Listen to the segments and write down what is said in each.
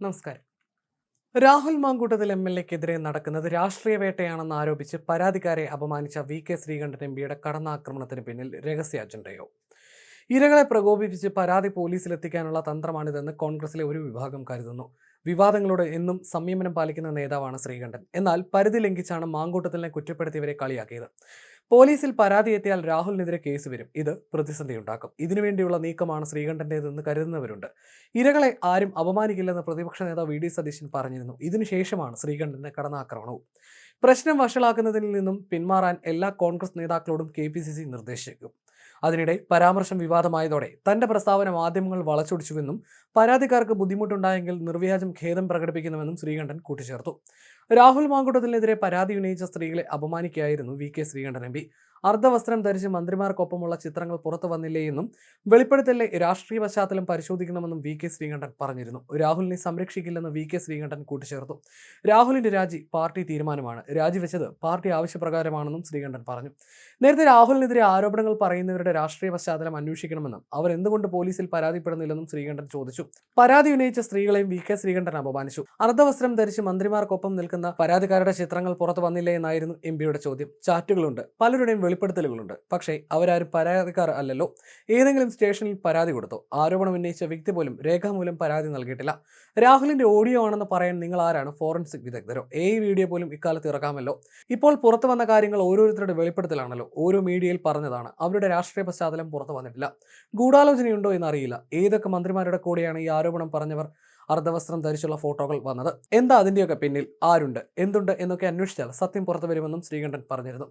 നമസ്കാരം. Rahul Mamkootathil M L എക്കെതിരെ നടക്കുന്നത് രാഷ്ട്രീയ വേട്ടയാണെന്ന് ആരോപിച്ച് പരാതിക്കാരെ അപമാനിച്ച വി കെ ശ്രീകണ്ഠൻ എം പിയുടെ കടന്നാക്രമണത്തിന് പിന്നിൽ രഹസ്യ അജണ്ടയോ? ഇരകളെ പ്രകോപിപ്പിച്ച് പരാതി പോലീസിലെത്തിക്കാനുള്ള തന്ത്രമാണിതെന്ന് കോൺഗ്രസിലെ ഒരു വിഭാഗം കരുതുന്നു. വിവാദങ്ങളോട് എന്നും സംയമനം പാലിക്കുന്ന നേതാവാണ് ശ്രീകണ്ഠൻ. എന്നാൽ പരിധി ലംഘിച്ചാണ് മാങ്കൂട്ടത്തിനെ കുറ്റപ്പെടുത്തിയവരെ കളിയാക്കിയത്. പോലീസിൽ പരാതി എത്തിയാൽ രാഹുലിനെതിരെ കേസ് വരും. ഇത് പ്രതിസന്ധി ഉണ്ടാക്കും ഇതിനുവേണ്ടിയുള്ള നീക്കമാണ് ശ്രീകണ്ഠന്റേതെന്ന് കരുതുന്നവരുണ്ട്. ഇരകളെ ആരും അപമാനിക്കില്ലെന്ന് പ്രതിപക്ഷ നേതാവ് വി. ഡി. സതീശൻ പറഞ്ഞിരുന്നു. ഇതിനുശേഷമാണ് ശ്രീകണ്ഠന്റെ കടന്നാക്രമണവും. പ്രശ്നം വഷളാക്കുന്നതിൽ നിന്നും പിന്മാറാൻ എല്ലാ കോൺഗ്രസ് നേതാക്കളോടും കെ പി സി സി നിർദ്ദേശിക്കും. അതിനിടെ പരാമർശം വിവാദമായതോടെ തന്റെ പ്രസ്താവന മാധ്യമങ്ങൾ വളച്ചൊടിച്ചുവെന്നും പരാതിക്കാർക്ക് ബുദ്ധിമുട്ടുണ്ടായെങ്കിൽ നിർവ്യാജം ഖേദം പ്രകടിപ്പിക്കുന്നുവെന്നും ശ്രീകണ്ഠൻ കൂട്ടിച്ചേർത്തു. രാഹുൽ മാങ്കുട്ടത്തിനെതിരെ പരാതി ഉന്നയിച്ച സ്ത്രീകളെ അപമാനിക്കുകയായിരുന്നു വി കെ ശ്രീകണ്ഠൻ എം അർദ്ധവസ്ത്രം ധരിച്ച് മന്ത്രിമാർക്കൊപ്പമുള്ള ചിത്രങ്ങൾ പുറത്തു വന്നില്ലേ എന്നും വെളിപ്പെടുത്തലിലെ രാഷ്ട്രീയ പശ്ചാത്തലം പരിശോധിക്കണമെന്നും വി കെ ശ്രീകണ്ഠൻ പറഞ്ഞിരുന്നു. രാഹുലിനെ സംരക്ഷിക്കില്ലെന്ന് വി കെ ശ്രീകണ്ഠൻ കൂട്ടിച്ചേർത്തു. രാഹുലിന്റെ രാജി പാർട്ടി തീരുമാനമാണ്. രാജിവെച്ചത് പാർട്ടി ആവശ്യപ്രകാരമാണെന്നും ശ്രീകണ്ഠൻ പറഞ്ഞു. നേരത്തെ രാഹുലിനെതിരെ ആരോപണങ്ങൾ പറയുന്നവരുടെ രാഷ്ട്രീയ പശ്ചാത്തലം അന്വേഷിക്കണമെന്നും അവർ എന്തുകൊണ്ട് പോലീസിൽ പരാതിപ്പെടുന്നില്ലെന്നും ശ്രീകണ്ഠൻ ചോദിച്ചു. പരാതി ഉന്നയിച്ച സ്ത്രീകളെയും വി കെ ശ്രീകണ്ഠൻ അപമാനിച്ചു. അർദ്ധവസ്ത്രം ധരിച്ച് മന്ത്രിമാർക്കൊപ്പം നിൽക്കുന്ന പരാതിക്കാരുടെ ചിത്രങ്ങൾ പുറത്തു വന്നില്ലേ എന്നായിരുന്നു എം ചോദ്യം. ചാറ്റുകളുണ്ട്. പലരുടെയും വെളിപ്പെടുത്തലുകളുണ്ട്. പക്ഷേ അവരാരും പരാതിക്കാർ അല്ലല്ലോ ഏതെങ്കിലും സ്റ്റേഷനിൽ പരാതി കൊടുത്തോ? ആരോപണം ഉന്നയിച്ച വ്യക്തി പോലും രേഖാമൂലം പരാതി നൽകിയിട്ടില്ല. രാഹുലിന്റെ ഓഡിയോ ആണെന്ന് പറയാൻ നിങ്ങൾ ആരാണ്? ഫോറൻസിക് വിദഗ്ധരോ? ഏ വീഡിയോ പോലും ഇക്കാലത്ത് ഇറക്കാമല്ലോ ഇപ്പോൾ പുറത്തു വന്ന കാര്യങ്ങൾ ഓരോരുത്തരുടെ വെളിപ്പെടുത്തലാണല്ലോ. ഓരോ മീഡിയയിൽ പറഞ്ഞതാണ്. അവരുടെ രാഷ്ട്രീയ പശ്ചാത്തലം പുറത്തു വന്നിട്ടില്ല. ഗൂഢാലോചനയുണ്ടോ എന്നറിയില്ല. ഏതൊക്കെ മന്ത്രിമാരുടെ കൂടെയാണ് ഈ ആരോപണം പറഞ്ഞവർ അർദ്ധവസ്ത്രം ധരിച്ചുള്ള ഫോട്ടോകൾ വന്നത്? എന്താ അതിന്റെയൊക്കെ പിന്നിൽ? ആരുണ്ട്? എന്തുണ്ട്? എന്നൊക്കെ അന്വേഷിച്ചാൽ സത്യം പുറത്തു വരുമെന്നും ശ്രീകണ്ഠൻ പറഞ്ഞിരുന്നു.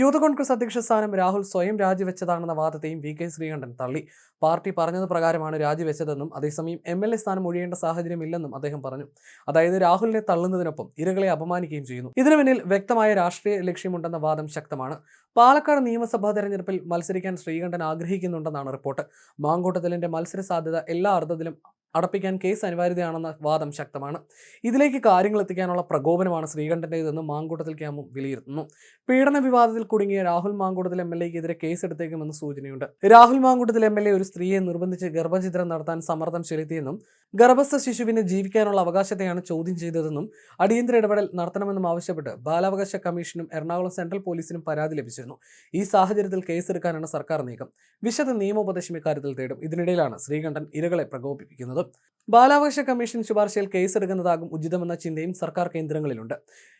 യൂത്ത് കോൺഗ്രസ് അധ്യക്ഷ സ്ഥാനം രാഹുൽ സ്വയം രാജിവെച്ചതാണെന്ന വാദത്തെയും വി കെ ശ്രീകണ്ഠൻ തള്ളി. പാർട്ടി പറഞ്ഞത് പ്രകാരമാണ് രാജിവെച്ചതെന്നും അതേസമയം എം എൽ എ സ്ഥാനം ഒഴിയേണ്ട സാഹചര്യമില്ലെന്നും അദ്ദേഹം പറഞ്ഞു. അതായത് രാഹുലിനെ തള്ളുന്നതിനൊപ്പം ഇരകളെ അപമാനിക്കുകയും ചെയ്യുന്നു. ഇതിനു പിന്നിൽ വ്യക്തമായ രാഷ്ട്രീയ ലക്ഷ്യമുണ്ടെന്ന വാദം ശക്തമാണ്. പാലക്കാട് നിയമസഭാ തെരഞ്ഞെടുപ്പിൽ മത്സരിക്കാൻ ശ്രീകണ്ഠൻ ആഗ്രഹിക്കുന്നുണ്ടെന്നാണ് റിപ്പോർട്ട്. മാങ്കോട്ടത്തിലിന്റെ മത്സര സാധ്യത എല്ലാ അർത്ഥത്തിലും അടപ്പിക്കാൻ കേസ് അനിവാര്യതയാണെന്ന വാദം ശക്തമാണ്. ഇതിലേക്ക് കാര്യങ്ങൾ എത്തിക്കാനുള്ള പ്രകോപനമാണ് ശ്രീകണ്ഠന്റേതെന്ന് മാങ്കൂട്ടത്തിൽ ക്യാമ്പും വിലയിരുത്തുന്നു. പീഡന വിവാദത്തിൽ കുടുങ്ങിയ രാഹുൽ മാങ്കൂട്ടത്തിൽ എം എൽ എക്കെതിരെ കേസ് എടുത്തേക്കുമെന്ന് സൂചനയുണ്ട്. Rahul Mankoottathil M L A ഒരു സ്ത്രീയെ നിർബന്ധിച്ച് ഗർഭചിത്രം നടത്താൻ സമ്മർദ്ദം ചെലുത്തിയെന്നും ഗർഭസ്ഥ ശിശുവിന് ജീവിക്കാനുള്ള അവകാശത്തെയാണ് ചോദ്യം ചെയ്തതെന്നും അടിയന്തര ഇടപെടൽ നടത്തണമെന്നും ആവശ്യപ്പെട്ട് ബാലാവകാശ കമ്മീഷനും എറണാകുളം സെൻട്രൽ പോലീസിനും പരാതി ലഭിച്ചിരുന്നു. ഈ സാഹചര്യത്തിൽ കേസെടുക്കാനാണ് സർക്കാർ നീക്കം. വിശദ നിയമോപദേശം ഇക്കാര്യത്തിൽ തേടും. ഇതിനിടയിലാണ് ശ്രീകണ്ഠൻ ഇരകളെ പ്രകോപിപ്പിക്കുന്നത്. ബാലാവകാശ കമ്മീഷൻ ശുപാർശയിൽ കേസെടുക്കുന്നതാകും ഉചിതമെന്ന ചിന്തയും സർക്കാർ കേന്ദ്രങ്ങളിലുണ്ട്.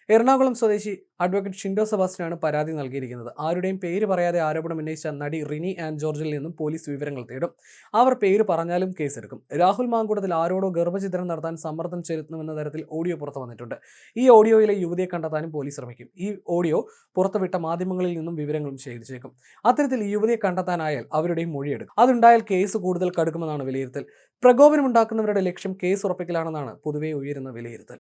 എറണാകുളം സ്വദേശി അഡ്വക്കേറ്റ് ഷിൻഡോ സെബാസ്റ്റിനാണ് പരാതി നൽകിയിരിക്കുന്നത്. ആരുടെയും പേര് പറയാതെ ആരോപണം ഉന്നയിച്ച നടി റിനി ആൻഡ് ജോർജിൽ നിന്നും പോലീസ് വിവരങ്ങൾ തേടും. അവർ പേര് പറഞ്ഞാലും കേസെടുക്കും. രാഹുൽ മാങ്കൂടത്തിൽ ആരോടോ ഗർഭചിത്രം നടത്താൻ സമ്മർദ്ദം ചെലുത്തുമെന്ന തരത്തിൽ ഓഡിയോ പുറത്തു വന്നിട്ടുണ്ട്. ഈ ഓഡിയോയിലെ യുവതിയെ കണ്ടെത്താനും പോലീസ് ശ്രമിക്കും. ഈ ഓഡിയോ പുറത്തുവിട്ട മാധ്യമങ്ങളിൽ നിന്നും വിവരങ്ങളും ശേഖരിച്ചേക്കും. അത്തരത്തിൽ യുവതിയെ കണ്ടെത്താനായാൽ അവരുടെയും മൊഴിയെടുക്കും. അതുണ്ടായാൽ കേസ് കൂടുതൽ കടുക്കുമെന്നാണ് വിലയിരുത്തൽ. പ്രകോപനമുണ്ടാക്കുന്നവരുടെ ലക്ഷ്യം കേസ് ഉറപ്പിക്കലാണെന്നാണ് പൊതുവെ ഉയരുന്ന വിലയിരുത്തൽ.